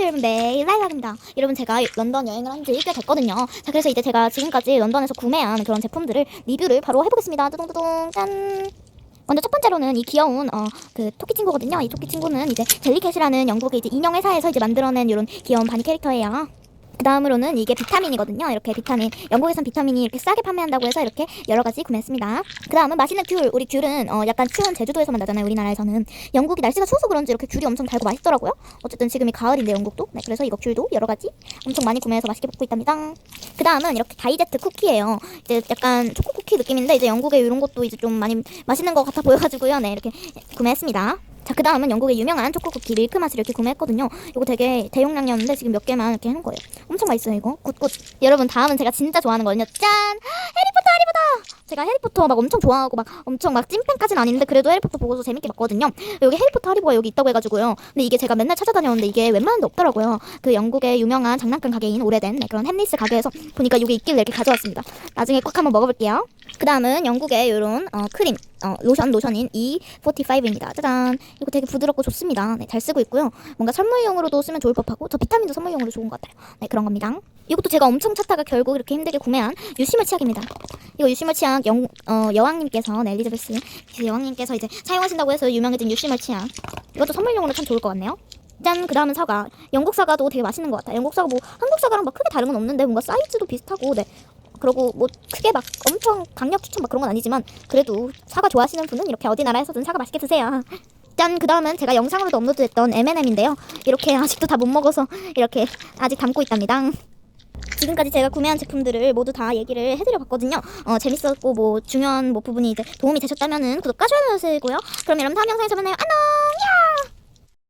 안녕하세요 여러분. 네 라일락입니다. 여러분 제가 런던 여행을 한 지 1개월 됐거든요. 자 그래서 이제 제가 지금까지 런던에서 구매한 그런 제품들을 리뷰를 바로 해보겠습니다. 뚜둥뚜둥 짠! 먼저 첫 번째로는 이 귀여운 어 그 토끼 친구거든요. 이 토끼 친구는 이제 젤리캣이라는 영국의 이제 인형 회사에서 이제 만들어낸 이런 귀여운 바니 캐릭터예요 그 다음으로는 이게 비타민이거든요. 이렇게 비타민, 영국에선 비타민이 이렇게 싸게 판매한다고 해서 이렇게 여러 가지 구매했습니다. 그 다음은 맛있는 귤. 우리 귤은 어, 약간 추운 제주도에서만 나잖아요. 우리나라에서는. 영국이 날씨가 추워서 그런지 이렇게 귤이 엄청 달고 맛있더라고요. 어쨌든 지금이 가을인데 영국도. 네, 그래서 이거 귤도 여러 가지 엄청 많이 구매해서 맛있게 먹고 있답니다. 그 다음은 이렇게 다이제트 쿠키예요. 이제 약간 초코 쿠키 느낌인데 이제 영국에 이런 것도 이제 좀 많이 맛있는 것 같아 보여가지고요. 네, 이렇게 구매했습니다. 자, 그 다음은 영국의 유명한 초코 쿠키 밀크 맛을 이렇게 구매했거든요. 이거 되게 대용량이었는데 지금 몇 개만 이렇게 해놓은 거예요. 엄청 맛있어요, 이거. 굿굿. 여러분, 다음은 제가 진짜 좋아하는 거거든요. 짠! 해리포터, 해리포터! 제가 해리포터 막 엄청 좋아하고 막 엄청 막 찐팬까지는 아닌데 그래도 해리포터 보고서 재밌게 봤거든요. 여기 해리포터 하리보가 여기 있다고 해가지고요. 근데 이게 제가 맨날 찾아다녔는데 이게 웬만한 데 없더라고요. 그 영국의 유명한 장난감 가게인 오래된 네, 그런 햄리스 가게에서 보니까 이게 있길래 이렇게 가져왔습니다. 나중에 꼭 한번 먹어볼게요. 그 다음은 영국의 이런 어, 크림, 어, 로션, 로션인 E45입니다. 짜잔. 이거 되게 부드럽고 좋습니다. 네, 잘 쓰고 있고요. 뭔가 선물용으로도 쓰면 좋을 법하고 저 비타민도 선물용으로 좋은 것 같아요. 네, 그런 겁니다. 이것도 제가 엄청 찾다가 결국 이렇게 힘들게 구매한 유시물 치약입니다. 이거 유시물 치약 영, 어, 여왕님께서 네, 엘리자베스 여왕님께서 이제 사용하신다고 해서 유명해진 유시물 치약. 이것도 선물용으로 참 좋을 것 같네요. 짠, 그 다음은 사과. 영국 사과도 되게 맛있는 것 같아요. 영국 사과 뭐 한국 사과랑 막 크게 다른 건 없는데 뭔가 사이즈도 비슷하고, 네. 그리고 뭐 크게 막 엄청 강력 추천 막 그런 건 아니지만 그래도 사과 좋아하시는 분은 이렇게 어디 나라에서든 사과 맛있게 드세요. 짠, 그 다음은 제가 영상으로도 업로드했던 M&M인데요. 이렇게 아직도 다 못 먹어서 이렇게 아직 담고 있답니다. 지금까지 제가 구매한 제품들을 모두 다 얘기를 해드려 봤거든요. 어, 재밌었고 뭐 중요한 뭐 부분이 이제 도움이 되셨다면은 구독과 좋아요 눌러주시고요. 그럼 여러분 다음 영상에서 만나요. 안녕! 야!